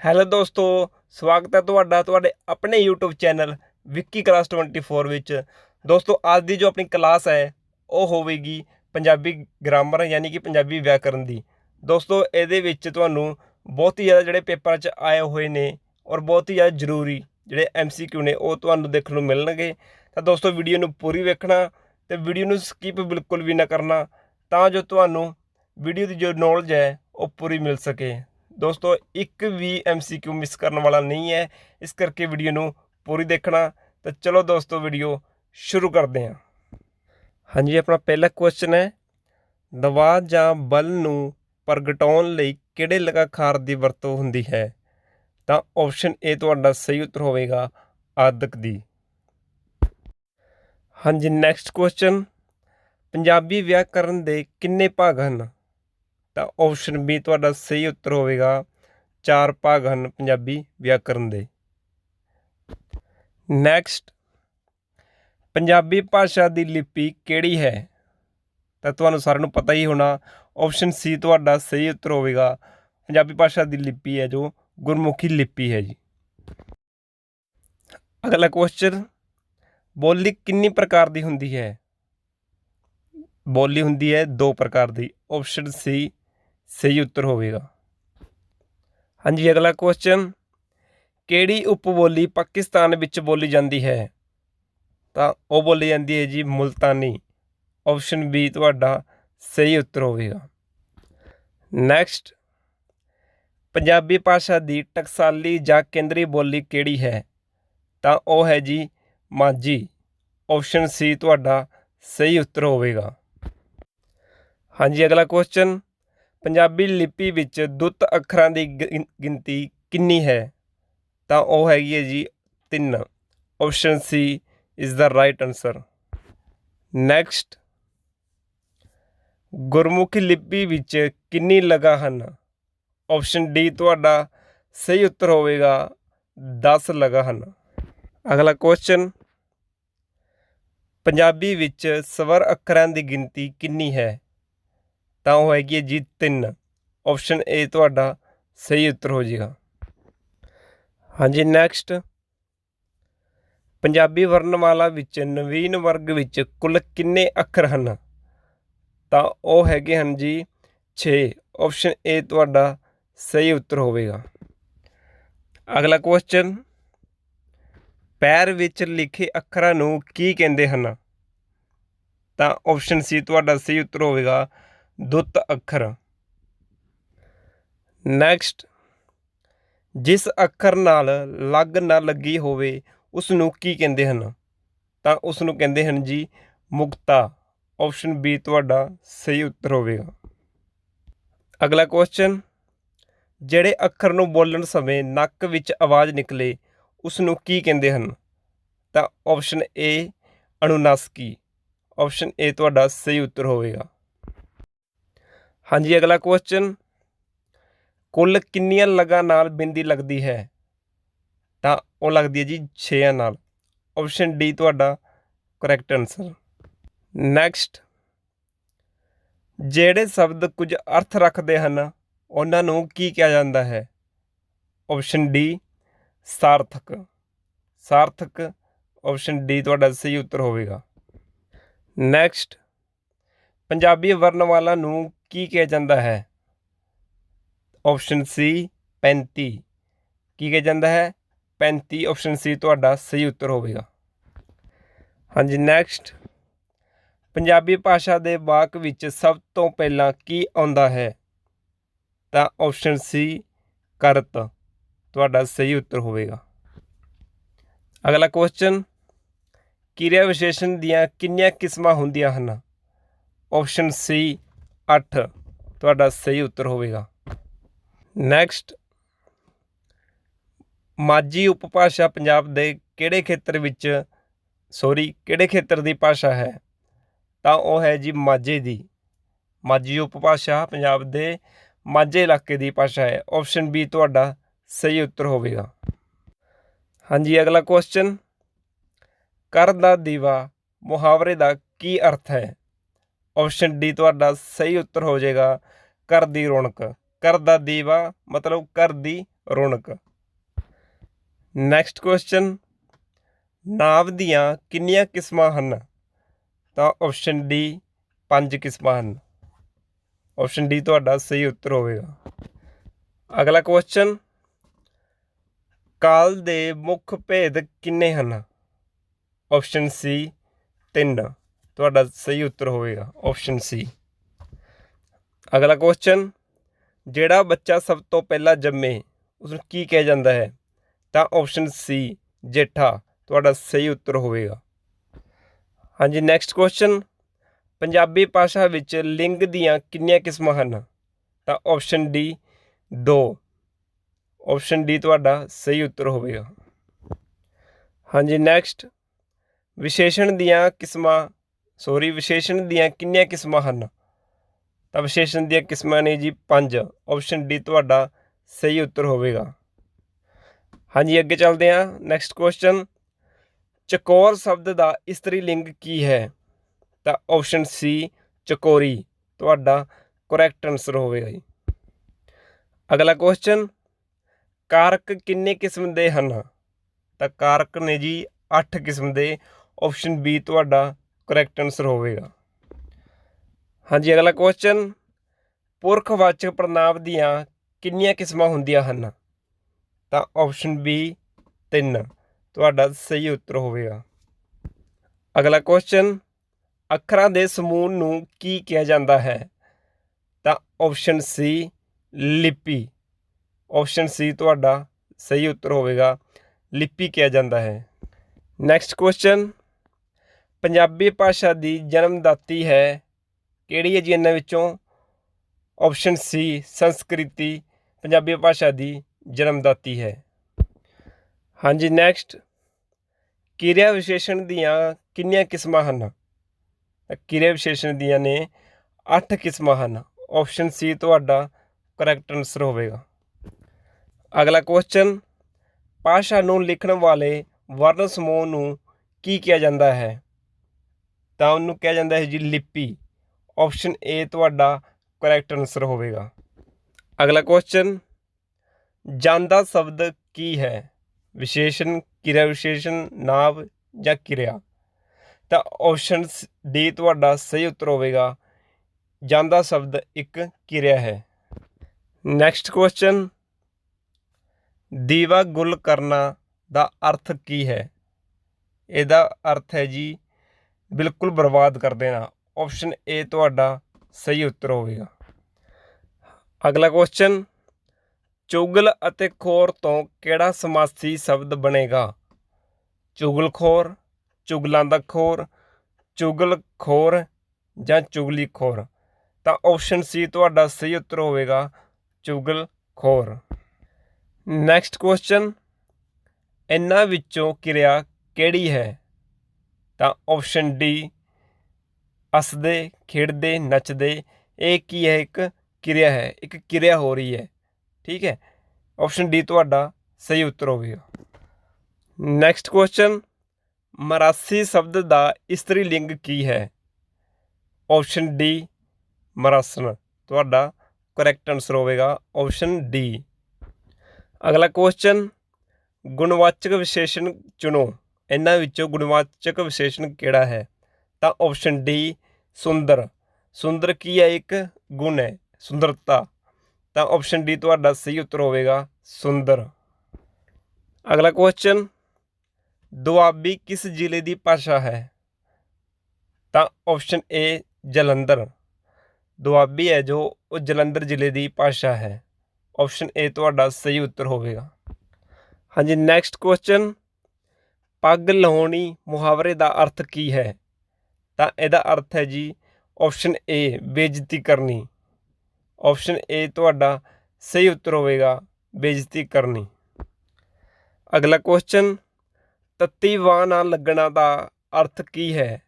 Hello ਦੋਸਤੋ, ਸਵਾਗਤ ਹੈ ਤੁਹਾਡਾ, ਤੁਹਾਡੇ ਆਪਣੇ YouTube ਚੈਨਲ ਵਿੱਕੀ ਕਲਾਸ 24 ਵਿੱਚ। ਦੋਸਤੋ, ਅੱਜ ਦੀ ਜੋ ਆਪਣੀ ਕਲਾਸ ਹੈ, ਉਹ ਹੋਵੇਗੀ ਪੰਜਾਬੀ ਗ੍ਰਾਮਰ ਯਾਨੀ ਕਿ ਪੰਜਾਬੀ ਵਿਆਕਰਨ ਦੀ। ਦੋਸਤੋ, ਇਹਦੇ ਵਿੱਚ ਤੁਹਾਨੂੰ ਬਹੁਤ ਹੀ ਜ਼ਿਆਦਾ ਜਿਹੜੇ ਪੇਪਰਾਂ 'ਚ ਆਏ ਹੋਏ ਨੇ ਔਰ ਬਹੁਤ ਹੀ ਜ਼ਿਆਦਾ ਜ਼ਰੂਰੀ ਜਿਹੜੇ MCQ ਨੇ, ਉਹ ਤੁਹਾਨੂੰ ਦੇਖਣ ਨੂੰ ਮਿਲਣਗੇ। ਤਾਂ ਦੋਸਤੋ ਵੀਡੀਓ ਨੂੰ ਪੂਰੀ ਵੇਖਣਾ ਤੇ ਵੀਡੀਓ ਨੂੰ ਸਕਿਪ ਬਿਲਕੁਲ ਵੀ ਨਾ ਕਰਨਾ ਤਾਂ ਜੋ ਤੁਹਾਨੂੰ ਵੀਡੀਓ ਦੀ ਜੋ ਨੌਲੇਜ ਹੈ, ਉਹ ਪੂਰੀ ਮਿਲ ਸਕੇ। ਦੋਸਤੋ, ਇੱਕ ਵੀ MCQ ਮਿਸ ਕਰਨ ਵਾਲਾ ਨਹੀਂ ਹੈ। ਇਸ ਕਰਕੇ ਵੀਡੀਓ ਨੂੰ ਪੂਰੀ ਦੇਖਣਾ। ਤਾਂ ਚਲੋ ਦੋਸਤੋ ਵੀਡੀਓ ਸ਼ੁਰੂ ਕਰਦੇ ਹਾਂ। ਹਾਂਜੀ, ਆਪਣਾ ਪਹਿਲਾ ਕੁਐਸਚਨ ਹੈ। ਦਵਾ ਜਾਂ ਬਲ ਨੂੰ ਪ੍ਰਗਟਾਉਣ ਲਈ ਕਿਹੜੇ ਲਗਾਖਾਰ ਦੀ ਵਰਤੋਂ ਹੁੰਦੀ ਹੈ? ਤਾਂ ਆਪਸ਼ਨ A ਤੁਹਾਡਾ ਸਹੀ ਉੱਤਰ ਹੋਵੇਗਾ, ਆਦਿਕ ਦੀ। ਹਾਂਜੀ ਨੈਕਸਟ ਕੁਐਸਚਨ ਪੰਜਾਬੀ ਵਿਆਕਰਨ ਦੇ ਕਿੰਨੇ ਭਾਗ ਹਨ? ਤਾਂ ਆਪਸ਼ਨ ਬੀ ਤੁਹਾਡਾ ਸਹੀ ਉੱਤਰ ਹੋਵੇਗਾ। ਚਾਰ ਭਾਗ ਹਨ ਪੰਜਾਬੀ ਵਿਆਕਰਨ ਦੇ। ਨੈਕਸਟ ਪੰਜਾਬੀ ਭਾਸ਼ਾ ਦੀ ਲਿਪੀ ਕਿਹੜੀ ਹੈ? ਤਾਂ ਤੁਹਾਨੂੰ ਸਾਰਿਆਂ ਨੂੰ ਪਤਾ ਹੀ ਹੋਣਾ ਆਪਸ਼ਨ ਸੀ ਤੁਹਾਡਾ ਸਹੀ ਉੱਤਰ ਹੋਵੇਗਾ। ਪੰਜਾਬੀ ਭਾਸ਼ਾ ਦੀ ਲਿਪੀ ਹੈ ਜੋ ਗੁਰਮੁਖੀ ਲਿਪੀ ਹੈ ਜੀ। ਅਗਲਾ ਕੁਐਸਚਨ ਬੋਲੀ ਕਿੰਨੀ ਪ੍ਰਕਾਰ ਦੀ ਹੁੰਦੀ ਹੈ? ਬੋਲੀ ਹੁੰਦੀ ਹੈ ਦੋ ਪ੍ਰਕਾਰ ਦੀ। ਆਪਸ਼ਨ ਸੀ ਸਹੀ ਉੱਤਰ ਹੋਵੇਗਾ। ਹਾਂਜੀ, ਅਗਲਾ ਕੁਐਸਚਨ ਕਿਹੜੀ ਉਪਬੋਲੀ ਪਾਕਿਸਤਾਨ ਵਿੱਚ ਬੋਲੀ ਜਾਂਦੀ ਹੈ? ਤਾਂ ਉਹ ਬੋਲੀ ਜਾਂਦੀ ਹੈ ਜੀ ਮੁਲਤਾਨੀ। ਆਪਸ਼ਨ ਬੀ ਤੁਹਾਡਾ ਸਹੀ ਉੱਤਰ ਹੋਵੇਗਾ। ਨੈਕਸਟ ਪੰਜਾਬੀ ਭਾਸ਼ਾ ਦੀ ਟਕਸਾਲੀ ਜਾਂ ਕੇਂਦਰੀ ਬੋਲੀ ਕਿਹੜੀ ਹੈ? ਤਾਂ ਉਹ ਹੈ ਜੀ ਮਾਝੀ। ਆਪਸ਼ਨ ਸੀ ਤੁਹਾਡਾ ਸਹੀ ਉੱਤਰ ਹੋਵੇਗਾ। ਹਾਂਜੀ, ਅਗਲਾ ਕੁਐਸਚਨ ਪੰਜਾਬੀ ਲਿਪੀ ਵਿੱਚ ਦੁੱਤ ਅੱਖਰਾਂ ਦੀ ਗਿ- ਗਿਣਤੀ ਕਿੰਨੀ ਹੈ? ਤਾਂ ਉਹ ਹੈਗੀ ਹੈ ਜੀ 3 option C is the right answer next Gurmukhi ਲਿਪੀ ਵਿੱਚ ਕਿੰਨੀ ਲਗਾ ਹਨ? ਆਪਸ਼ਨ ਡੀ ਤੁਹਾਡਾ ਸਹੀ ਉੱਤਰ ਹੋਵੇਗਾ 10 ਲਗਾ ਹਨ। ਅਗਲਾ ਕੁਐਸਚਨ ਪੰਜਾਬੀ ਵਿੱਚ ਸਵਰ ਅੱਖਰਾਂ ਦੀ ਗਿਣਤੀ ਕਿੰਨੀ ਹੈ? ਤਾਂ ਉਹ ਹੈਗੀ ਹੈ ਜੀ 3 ਆਪਸ਼ਨ ਏ ਤੁਹਾਡਾ ਸਹੀ ਉੱਤਰ ਹੋ ਜਾਏਗਾ। ਹਾਂਜੀ ਨੈਕਸਟ ਪੰਜਾਬੀ ਵਰਣਮਾਲਾ ਵਿੱਚ ਨਵੀਨ ਵਰਗ ਵਿੱਚ ਕੁੱਲ ਕਿੰਨੇ ਅੱਖਰ ਹਨ? ਤਾਂ ਉਹ ਹੈਗੇ ਹਨ ਜੀ 6 ਆਪਸ਼ਨ ਏ ਤੁਹਾਡਾ ਸਹੀ ਉੱਤਰ ਹੋਵੇਗਾ। ਅਗਲਾ ਕੁਐਸਚਨ ਪੈਰ ਵਿੱਚ ਲਿਖੇ ਅੱਖਰਾਂ ਨੂੰ ਕੀ ਕਹਿੰਦੇ ਹਨ? ਤਾਂ ਆਪਸ਼ਨ ਸੀ ਤੁਹਾਡਾ ਸਹੀ ਉੱਤਰ ਹੋਵੇਗਾ ਦੁੱਤ ਅੱਖਰ। ਨੈਕਸਟ ਜਿਸ ਅੱਖਰ ਨਾਲ ਲੱਗ ਨਾ ਲੱਗੀ ਹੋਵੇ ਉਸ ਨੂੰ ਕੀ ਕਹਿੰਦੇ ਹਨ? ਤਾਂ ਉਸ ਨੂੰ ਕਹਿੰਦੇ ਹਨ ਜੀ, ਮੁਕਤਾ। ਆਪਸ਼ਨ ਬੀ ਤੁਹਾਡਾ ਸਹੀ ਉੱਤਰ ਹੋਵੇਗਾ। ਅਗਲਾ ਕੁਐਸਚਨ ਜਿਹੜੇ ਅੱਖਰ ਨੂੰ ਬੋਲਣ ਸਮੇਂ ਨੱਕ ਵਿੱਚ ਆਵਾਜ਼ ਨਿਕਲੇ ਉਸ ਨੂੰ ਕੀ ਕਹਿੰਦੇ ਹਨ? ਤਾਂ ਆਪਸ਼ਨ ਏ ਅਨੁਨਾਸਕੀ ਆਪਸ਼ਨ ਏ ਤੁਹਾਡਾ ਸਹੀ ਉੱਤਰ ਹੋਵੇਗਾ। ਹਾਂਜੀ, ਅਗਲਾ ਕੁਐਸਚਨ ਕੁੱਲ ਕਿੰਨੀਆਂ ਲਗਾਂ ਨਾਲ ਬਿੰਦੀ ਲੱਗਦੀ ਹੈ? ਤਾਂ ਉਹ ਲੱਗਦੀ ਹੈ ਜੀ 6 ਨਾਲ। ਆਪਸ਼ਨ ਡੀ ਤੁਹਾਡਾ ਕਰੈਕਟ ਆਨਸਰ ਨੈਕਸਟ ਜਿਹੜੇ ਸ਼ਬਦ ਕੁਝ ਅਰਥ ਰੱਖਦੇ ਹਨ, ਉਹਨਾਂ ਨੂੰ ਕੀ ਕਿਹਾ ਜਾਂਦਾ ਹੈ? ਆਪਸ਼ਨ ਡੀ ਸਾਰਥਕ। ਸਾਰਥਕ ਆਪਸ਼ਨ ਡੀ ਤੁਹਾਡਾ ਸਹੀ ਉੱਤਰ ਹੋਵੇਗਾ। ਨੈਕਸਟ ਪੰਜਾਬੀ ਵਰਣਮਾਲਾ ਨੂੰ ਕੀ ਕਿਹਾ ਜਾਂਦਾ ਹੈ? ਆਪਸ਼ਨ ਸੀ 35 ਕੀ ਕਿਹਾ ਜਾਂਦਾ ਹੈ? 35 ਆਪਸ਼ਨ ਸੀ ਤੁਹਾਡਾ ਸਹੀ ਉੱਤਰ ਹੋਵੇਗਾ। ਹਾਂਜੀ ਨੈਕਸਟ ਪੰਜਾਬੀ ਭਾਸ਼ਾ ਦੇ ਵਾਕ ਵਿੱਚ ਸਭ ਤੋਂ ਪਹਿਲਾਂ ਕੀ ਆਉਂਦਾ ਹੈ? ਤਾਂ ਆਪਸ਼ਨ ਸੀ ਕਰਤ। ਤੁਹਾਡਾ ਸਹੀ ਉੱਤਰ ਹੋਵੇਗਾ। ਅਗਲਾ ਕੁਐਸਚਨ ਕਿਰਿਆ ਵਿਸ਼ੇਸ਼ਣ ਦੀਆਂ ਕਿੰਨੀਆਂ ਕਿਸਮਾਂ ਹੁੰਦੀਆਂ ਹਨ? ਆਪਸ਼ਨ ਸੀ 8 ਤੁਹਾਡਾ ਸਹੀ ਉੱਤਰ ਹੋਵੇਗਾ। ਨੈਕਸਟ ਮਾਝੀ ਉਪਭਾਸ਼ਾ ਪੰਜਾਬ ਦੇ ਕਿਹੜੇ ਖੇਤਰ ਵਿੱਚ ਸੌਰੀ ਕਿਹੜੇ ਖੇਤਰ ਦੀ ਭਾਸ਼ਾ ਹੈ? ਤਾਂ ਉਹ ਹੈ ਜੀ ਮਾਝੇ ਦੀ। ਮਾਝੀ ਉਪਭਾਸ਼ਾ ਪੰਜਾਬ ਦੇ ਮਾਝੇ ਇਲਾਕੇ ਦੀ ਭਾਸ਼ਾ ਹੈ। ਆਪਸ਼ਨ ਬੀ ਤੁਹਾਡਾ ਸਹੀ ਉੱਤਰ ਹੋਵੇਗਾ। ਹਾਂਜੀ, ਅਗਲਾ ਕੁਐਸਚਨ ਕਰ ਦਾ ਦੀਵਾ ਮੁਹਾਵਰੇ ਦਾ ਕੀ ਅਰਥ ਹੈ? ਆਪਸ਼ਨ ਡੀ ਤੁਹਾਡਾ ਸਹੀ ਉੱਤਰ ਹੋ ਜਾਏਗਾ, ਘਰ ਦੀ ਰੌਣਕ। ਘਰ ਦਾ ਦੀਵਾ, ਮਤਲਬ ਘਰ ਦੀ ਰੌਣਕ। ਨੈਕਸਟ ਕੁਐਸਚਨ ਨਾਵ ਦੀਆਂ ਕਿੰਨੀਆਂ ਕਿਸਮਾਂ ਹਨ? ਤਾਂ ਆਪਸ਼ਨ ਡੀ ਪੰਜ ਕਿਸਮਾਂ ਹਨ। ਆਪਸ਼ਨ ਡੀ ਤੁਹਾਡਾ ਸਹੀ ਉੱਤਰ ਹੋਵੇਗਾ। ਅਗਲਾ ਕੁਐਸਚਨ ਕਾਲ ਦੇ ਮੁੱਖ ਭੇਦ ਕਿੰਨੇ ਹਨ? ਆਪਸ਼ਨ ਸੀ ਤਿੰਨ। ਤੁਹਾਡਾ ਸਹੀ ਉੱਤਰ ਹੋਵੇਗਾ ਆਪਸ਼ਨ ਸੀ ਅਗਲਾ ਕੁਐਸਚਨ ਜਿਹੜਾ ਬੱਚਾ ਸਭ ਤੋਂ ਪਹਿਲਾਂ ਜੰਮੇ ਉਸ ਨੂੰ ਕੀ ਕਿਹਾ ਜਾਂਦਾ ਹੈ? ਤਾਂ ਆਪਸ਼ਨ ਸੀ ਜੇਠਾ, ਤੁਹਾਡਾ ਸਹੀ ਉੱਤਰ ਹੋਵੇਗਾ। ਹਾਂਜੀ ਨੈਕਸਟ ਕੁਐਸਚਨ ਪੰਜਾਬੀ ਭਾਸ਼ਾ ਵਿੱਚ ਲਿੰਗ ਦੀਆਂ ਕਿੰਨੀਆਂ ਕਿਸਮਾਂ ਹਨ? ਤਾਂ ਆਪਸ਼ਨ ਡੀ ਦੋ। ਆਪਸ਼ਨ ਡੀ ਤੁਹਾਡਾ ਸਹੀ ਉੱਤਰ ਹੋਵੇਗਾ। ਹਾਂਜੀ ਨੈਕਸਟ ਵਿਸ਼ੇਸ਼ਣ ਦੀਆਂ ਕਿਸਮਾਂ ਸੋਰੀ, ਵਿਸ਼ੇਸ਼ਣ ਦੀਆਂ ਕਿੰਨੀਆਂ ਕਿਸਮਾਂ ਹਨ? ਤਾਂ ਵਿਸ਼ੇਸ਼ਣ ਦੀਆਂ ਕਿਸਮਾਂ ਨੇ ਜੀ ਪੰਜ। ਆਪਸ਼ਨ ਡੀ ਤੁਹਾਡਾ ਸਹੀ ਉੱਤਰ ਹੋਵੇਗਾ। ਹਾਂਜੀ, ਅੱਗੇ ਚੱਲਦੇ ਹਾਂ। ਨੈਕਸਟ ਕੁਐਸਚਨ ਚਕੋਰ ਸ਼ਬਦ ਦਾ ਇਸਤਰੀ ਲਿੰਗ ਕੀ ਹੈ? ਤਾਂ ਆਪਸ਼ਨ ਸੀ ਚਕੋਰੀ। ਤੁਹਾਡਾ ਕਰੈਕਟ ਆਨਸਰ ਹੋਵੇਗਾ ਜੀ। ਅਗਲਾ ਕੁਐਸਚਨ ਕਾਰਕ ਕਿੰਨੇ ਕਿਸਮ ਦੇ ਹਨ? ਤਾਂ ਕਾਰਕ ਨੇ ਜੀ 8 ਕਿਸਮ ਦੇ। ਆਪਸ਼ਨ ਬੀ ਤੁਹਾਡਾ ਕਰੈਕਟ ਆਨਸਰ ਹੋਵੇਗਾ। ਹਾਂਜੀ, ਅਗਲਾ ਕੁਐਸਚਨ ਪੁਰਖਵਾਚਕ ਪ੍ਰਨਾਮ ਦੀਆਂ ਕਿੰਨੀਆਂ ਕਿਸਮਾਂ ਹੁੰਦੀਆਂ ਹਨ? ਤਾਂ ਆਪਸ਼ਨ ਬੀ ਤਿੰਨ। ਤੁਹਾਡਾ ਸਹੀ ਉੱਤਰ ਹੋਵੇਗਾ। ਅਗਲਾ ਕੁਐਸਚਨ ਅੱਖਰਾਂ ਦੇ ਸਮੂਹ ਨੂੰ ਕੀ ਕਿਹਾ ਜਾਂਦਾ ਹੈ? ਤਾਂ ਆਪਸ਼ਨ ਸੀ ਲਿਪੀ। ਆਪਸ਼ਨ ਸੀ ਤੁਹਾਡਾ ਸਹੀ ਉੱਤਰ ਹੋਵੇਗਾ। ਲਿਪੀ ਕਿਹਾ ਜਾਂਦਾ ਹੈ। ਨੈਕਸਟ ਕੁਐਸਚਨ ਪੰਜਾਬੀ ਭਾਸ਼ਾ ਦੀ ਜਨਮਦਾਤੀ ਹੈ। ਕਿਹੜੀ ਹੈ ਜੀ ਇਹਨਾਂ ਵਿੱਚੋਂ? ਆਪਸ਼ਨ ਸੀ ਸੰਸਕ੍ਰਿਤੀ, ਪੰਜਾਬੀ ਭਾਸ਼ਾ ਦੀ ਜਨਮਦਾਤੀ ਹੈ। ਹਾਂਜੀ ਨੈਕਸਟ ਕਿਰਿਆ ਵਿਸ਼ੇਸ਼ਣ ਦੀਆਂ ਕਿੰਨੀਆਂ ਕਿਸਮਾਂ ਹਨ? ਕਿਰਿਆ ਵਿਸ਼ੇਸ਼ਣ ਦੀਆਂ ਨੇ 8 ਕਿਸਮਾਂ ਹਨ। ਆਪਸ਼ਨ ਸੀ ਤੁਹਾਡਾ ਕਰੈਕਟ ਆਨਸਰ ਹੋਵੇਗਾ। ਅਗਲਾ ਕੁਐਸਚਨ ਭਾਸ਼ਾ ਨੂੰ ਲਿਖਣ ਵਾਲੇ ਵਰਨ ਸਮੂਹ ਨੂੰ ਕੀ ਕਿਹਾ ਜਾਂਦਾ ਹੈ? ਤਾਂ ਉਹਨੂੰ ਕਿਹਾ ਜਾਂਦਾ ਹੈ ਜੀ ਲਿਪੀ। ਆਪਸ਼ਨ ਏ ਤੁਹਾਡਾ ਕਰੈਕਟ ਆਨਸਰ ਹੋਵੇਗਾ। ਅਗਲਾ ਕੁਐਸਚਨ ਜਾਂਦਾ ਸ਼ਬਦ ਕੀ ਹੈ? ਵਿਸ਼ੇਸ਼ਣ, ਕਿਰਿਆ ਵਿਸ਼ੇਸ਼ਣ ਨਾਮ ਜਾਂ ਕਿਰਿਆ? ਤਾਂ ਆਪਸ਼ਨ ਡੀ ਤੁਹਾਡਾ ਸਹੀ ਉੱਤਰ ਹੋਵੇਗਾ। ਜਾਂਦਾ ਸ਼ਬਦ ਇੱਕ ਕਿਰਿਆ ਹੈ। ਨੈਕਸਟ ਕੁਐਸਚਨ ਦੀਵਾ ਗੁੱਲ ਕਰਨਾ ਦਾ ਅਰਥ ਕੀ ਹੈ? ਇਹਦਾ ਅਰਥ ਹੈ ਜੀ ਬਿਲਕੁਲ ਬਰਬਾਦ ਕਰ ਦੇਣਾ। ਆਪਸ਼ਨ ਏ ਤੁਹਾਡਾ ਸਹੀ ਉੱਤਰ ਹੋਵੇਗਾ। ਅਗਲਾ ਕੁਐਸਚਨ ਚੁਗਲ ਅਤੇ ਖੋਰ ਤੋਂ ਕਿਹੜਾ ਸਮਾਸੀ ਸ਼ਬਦ ਬਣੇਗਾ? ਚੁਗਲਖੋਰ ਚੁਗਲਾਂ ਦਾ ਖੋਰ, ਚੁਗਲ ਖੋਰ ਜਾਂ ਚੁਗਲੀ ਖੋਰ? ਤਾਂ ਆਪਸ਼ਨ ਸੀ ਤੁਹਾਡਾ ਸਹੀ ਉੱਤਰ ਹੋਵੇਗਾ, ਚੁਗਲ ਖੋਰ। ਨੈਕਸਟ ਕੁਐਸਚਨ ਇਹਨਾਂ ਵਿੱਚੋਂ ਕਿਰਿਆ ਕਿਹੜੀ ਹੈ? ਤਾਂ ਆਪਸ਼ਨ ਡੀ ਹੱਸਦੇ, ਖੇਡਦੇ, ਨੱਚਦੇ, ਇਹ ਕੀ ਹੈ? ਇੱਕ ਕਿਰਿਆ ਹੈ, ਇੱਕ ਕਿਰਿਆ ਹੋ ਰਹੀ ਹੈ, ਠੀਕ ਹੈ? ਆਪਸ਼ਨ ਡੀ ਤੁਹਾਡਾ ਸਹੀ ਉੱਤਰ ਹੋਵੇਗਾ ਨੈਕਸਟ ਕੁਐਸਚਨ ਮਰਾਸੀ ਸ਼ਬਦ ਦਾ ਇਸਤਰੀ ਲਿੰਗ ਕੀ ਹੈ? ਆਪਸ਼ਨ ਡੀ ਮਰਾਸਨ ਤੁਹਾਡਾ ਕਰੈਕਟ ਆਨਸਰ ਹੋਵੇਗਾ ਆਪਸ਼ਨ ਡੀ ਅਗਲਾ ਕੁਐਸਚਨ ਗੁਣਵਾਚਕ ਵਿਸ਼ੇਸ਼ਣ ਚੁਣੋ। ਇਹਨਾਂ ਵਿੱਚੋਂ ਗੁਣਵਾਚਕ ਵਿਸ਼ੇਸ਼ਣ ਕਿਹੜਾ ਹੈ? ਤਾਂ ਆਪਸ਼ਨ ਡੀ ਸੁੰਦਰ। ਸੁੰਦਰ ਕੀ ਹੈ? ਇੱਕ ਗੁਣ ਹੈ, ਸੁੰਦਰਤਾ। ਤਾਂ ਆਪਸ਼ਨ ਡੀ ਤੁਹਾਡਾ ਸਹੀ ਉੱਤਰ ਹੋਵੇਗਾ, ਸੁੰਦਰ। ਅਗਲਾ ਕੁਐਸਚਨ ਦੁਆਬੀ ਕਿਸ ਜ਼ਿਲ੍ਹੇ ਦੀ ਭਾਸ਼ਾ ਹੈ? ਤਾਂ ਆਪਸ਼ਨ ਏ ਜਲੰਧਰ। ਦੁਆਬੀ ਹੈ ਜੋ ਉਹ ਜਲੰਧਰ ਜ਼ਿਲ੍ਹੇ ਦੀ ਭਾਸ਼ਾ ਹੈ। ਆਪਸ਼ਨ ਏ ਤੁਹਾਡਾ ਸਹੀ ਉੱਤਰ ਹੋਵੇਗਾ। ਹਾਂਜੀ ਨੈਕਸਟ ਕੁਐਸਚਨ ਪੱਗ ਲਹਾਉਣੀ ਮੁਹਾਵਰੇ ਦਾ ਅਰਥ ਕੀ ਹੈ? ਤਾਂ ਇਹਦਾ ਅਰਥ ਹੈ ਜੀ ਆਪਸ਼ਨ ਏ ਬੇਇੱਜ਼ਤੀ ਕਰਨੀ। ਆਪਸ਼ਨ ਏ ਤੁਹਾਡਾ ਸਹੀ ਉੱਤਰ ਹੋਵੇਗਾ, ਬੇਇੱਜ਼ਤੀ ਕਰਨੀ। ਅਗਲਾ ਕੁਐਸਚਨ ਤੱਤੀ ਵਾਹ ਨਾਲ ਲੱਗਣਾ ਦਾ ਅਰਥ ਕੀ ਹੈ?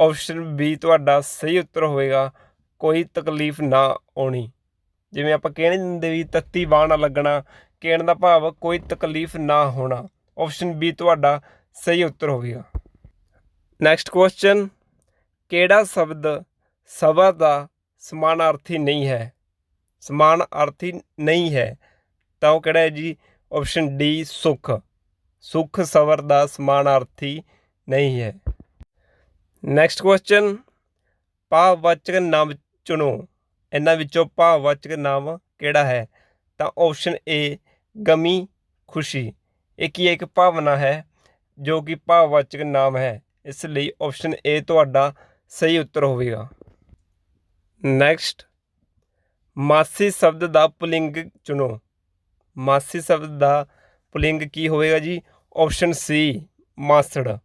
ਆਪਸ਼ਨ ਬੀ ਤੁਹਾਡਾ ਸਹੀ ਉੱਤਰ ਹੋਵੇਗਾ, ਕੋਈ ਤਕਲੀਫ ਨਾ ਆਉਣੀ। ਜਿਵੇਂ ਆਪਾਂ ਕਹਿਣੇ ਦਿੰਦੇ ਵੀ ਤੱਤੀ ਵਾਹ ਨਾ ਲੱਗਣਾ, ਕਹਿਣ ਦਾ ਭਾਵ ਕੋਈ ਤਕਲੀਫ ਨਾ ਹੋਣਾ। ਆਪਸ਼ਨ ਬੀ ਤੁਹਾਡਾ ਸਹੀ ਉੱਤਰ ਹੋਵੇਗਾ ਨੈਕਸਟ ਕੁਐਸਚਨ ਕਿਹੜਾ ਸ਼ਬਦ ਸਭਾ ਦਾ ਸਮਾਨਾਰਥੀ ਨਹੀਂ ਹੈ? ਸਮਾਨਾਰਥੀ ਨਹੀਂ ਹੈ, ਤਾਂ ਉਹ ਕਿਹੜਾ ਹੈ ਜੀ? ਆਪਸ਼ਨ ਡੀ ਸੁਖ। ਸੁਖ ਸਬਰ ਦਾ ਸਮਾਨਾਰਥੀ ਨਹੀਂ ਹੈ। ਨੈਕਸਟ ਕੁਐਸਚਨ ਭਾਵਵਾਚਕ ਨਾਮ ਚੁਣੋ। ਇਹਨਾਂ ਵਿੱਚੋਂ ਭਾਵਵਾਚਕ ਨਾਮ ਕਿਹੜਾ ਹੈ? ਤਾਂ ਆਪਸ਼ਨ ਏ ਗਮੀ ਖੁਸ਼ੀ ਇਹ ਕੀ ਇੱਕ ਭਾਵਨਾ ਹੈ, ਜੋ ਕਿ ਭਾਵਵਾਚਕ ਨਾਮ ਹੈ। ਇਸ ਲਈ ਆਪਸ਼ਨ ਏ ਤੁਹਾਡਾ ਸਹੀ ਉੱਤਰ ਹੋਵੇਗਾ। ਨੈਕਸਟ ਮਾਸੀ ਸ਼ਬਦ ਦਾ ਪੁਲਿੰਗ ਚੁਣੋ। ਮਾਸੀ ਸ਼ਬਦ ਦਾ ਪੁਲਿੰਗ ਕੀ ਹੋਵੇਗਾ ਜੀ? ਆਪਸ਼ਨ ਸੀ ਮਾਸੜ।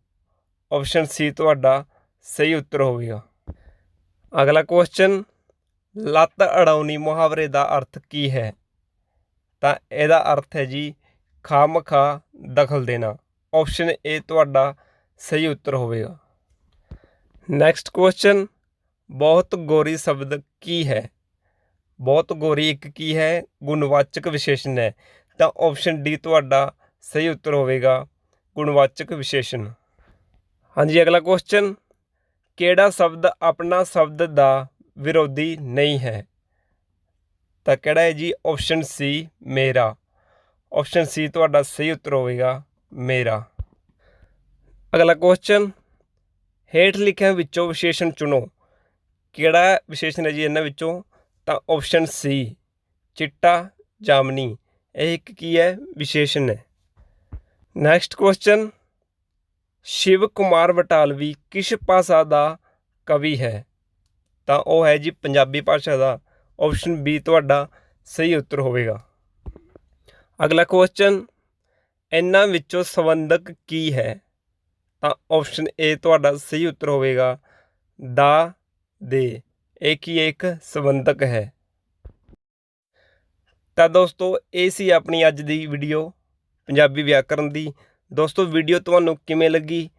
ਆਪਸ਼ਨ ਸੀ ਤੁਹਾਡਾ ਸਹੀ ਉੱਤਰ ਹੋਵੇਗਾ। ਅਗਲਾ ਕੁਐਸਚਨ ਲੱਤ ਅੜਾਉਣੀ ਮੁਹਾਵਰੇ ਦਾ ਅਰਥ ਕੀ ਹੈ? ਤਾਂ ਇਹਦਾ ਅਰਥ ਹੈ ਜੀ ਖਾਮਖਾ ਦਖਲ ਦੇਣਾ। ਆਪਸ਼ਨ ਏ ਤੁਹਾਡਾ ਸਹੀ ਉੱਤਰ ਹੋਵੇਗਾ। ਨੈਕਸਟ ਕੁਐਸਚਨ ਬਹੁਤ ਗੋਰੀ ਸ਼ਬਦ ਕੀ ਹੈ? ਬਹੁਤ ਗੋਰੀ ਇੱਕ ਕੀ ਹੈ? ਗੁਣਵਾਚਕ ਵਿਸ਼ੇਸ਼ਣ ਹੈ। ਤਾਂ ਆਪਸ਼ਨ ਡੀ ਤੁਹਾਡਾ ਸਹੀ ਉੱਤਰ ਹੋਵੇਗਾ। ਗੁਣਵਾਚਕ ਵਿਸ਼ੇਸ਼ਣ। ਹਾਂਜੀ, ਅਗਲਾ ਕੁਐਸਚਨ ਕਿਹੜਾ ਸ਼ਬਦ ਆਪਣਾ ਸ਼ਬਦ ਦਾ ਵਿਰੋਧੀ ਨਹੀਂ ਹੈ? ਤਾਂ ਕਿਹੜਾ ਹੈ ਜੀ? ਆਪਸ਼ਨ ਸੀ ਮੇਰਾ। ਆਪਸ਼ਨ ਸੀ ਤੁਹਾਡਾ ਸਹੀ ਉੱਤਰ ਹੋਵੇਗਾ, ਮੇਰਾ। ਅਗਲਾ ਕੁਐਸਚਨ ਹੇਠ ਲਿਖਿਆਂ ਵਿੱਚੋਂ ਵਿਸ਼ੇਸ਼ਣ ਚੁਣੋ। ਕਿਹੜਾ ਵਿਸ਼ੇਸ਼ਣ ਹੈ ਜੀ ਇਹਨਾਂ ਵਿੱਚੋਂ? ਤਾਂ ਆਪਸ਼ਨ ਸੀ ਚਿੱਟਾ, ਜਾਮਨੀ। ਇਹ ਇੱਕ ਕੀ ਹੈ? ਵਿਸ਼ੇਸ਼ਣ ਹੈ। ਨੈਕਸਟ ਕੁਐਸਚਨ ਸ਼ਿਵ ਕੁਮਾਰ ਬਟਾਲਵੀ ਕਿਸ ਭਾਸ਼ਾ ਦਾ ਕਵੀ ਹੈ? ਤਾਂ ਉਹ ਹੈ ਜੀ ਪੰਜਾਬੀ ਭਾਸ਼ਾ ਦਾ। ਆਪਸ਼ਨ ਬੀ ਤੁਹਾਡਾ ਸਹੀ ਉੱਤਰ ਹੋਵੇਗਾ। ਅਗਲਾ ਕੁਐਸਚਨ ਇਹਨਾਂ ਵਿੱਚੋਂ ਸੰਬੰਧਕ ਕੀ ਹੈ? ਤਾਂ ਆਪਸ਼ਨ ਏ ਤੁਹਾਡਾ ਸਹੀ ਉੱਤਰ ਹੋਵੇਗਾ, ਦਾ, ਦੇ। ਇਹ ਕੀ ਇੱਕ ਸੰਬੰਧਕ ਹੈ। ਤਾਂ ਦੋਸਤੋ, ਇਹ ਸੀ ਆਪਣੀ ਅੱਜ ਦੀ ਵੀਡੀਓ ਪੰਜਾਬੀ ਵਿਆਕਰਨ ਦੀ। ਦੋਸਤੋ ਵੀਡੀਓ ਤੁਹਾਨੂੰ ਕਿਵੇਂ ਲੱਗੀ?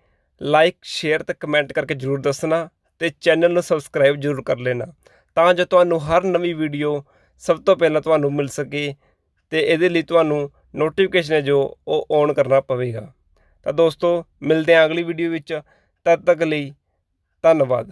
ਲਾਈਕ ਸ਼ੇਅਰ ਤੇ ਕਮੈਂਟ ਕਰਕੇ ਜਰੂਰ ਦੱਸਣਾ ਤੇ ਚੈਨਲ ਨੂੰ ਸਬਸਕ੍ਰਾਈਬ ਜਰੂਰ ਕਰ ਲੈਣਾ ਤਾਂ ਜੋ ਤੁਹਾਨੂੰ ਹਰ ਨਵੀਂ ਵੀਡੀਓ ਸਭ ਤੋਂ ਪਹਿਲਾਂ ਤੁਹਾਨੂੰ ਮਿਲ ਸਕੇ। ਤੇ ਇਹਦੇ ਲਈ ਤੁਹਾਨੂੰ ਨੋਟੀਫਿਕੇਸ਼ਨ ਹੈ ਜੋ ਉਹ ਔਨ ਕਰਨਾ ਪਵੇਗਾ। ਤਾਂ ਦੋਸਤੋ, ਮਿਲਦੇ ਹਾਂ ਅਗਲੀ ਵੀਡੀਓ ਵਿੱਚ। ਤਦ ਤੱਕ ਲਈ ਧੰਨਵਾਦ।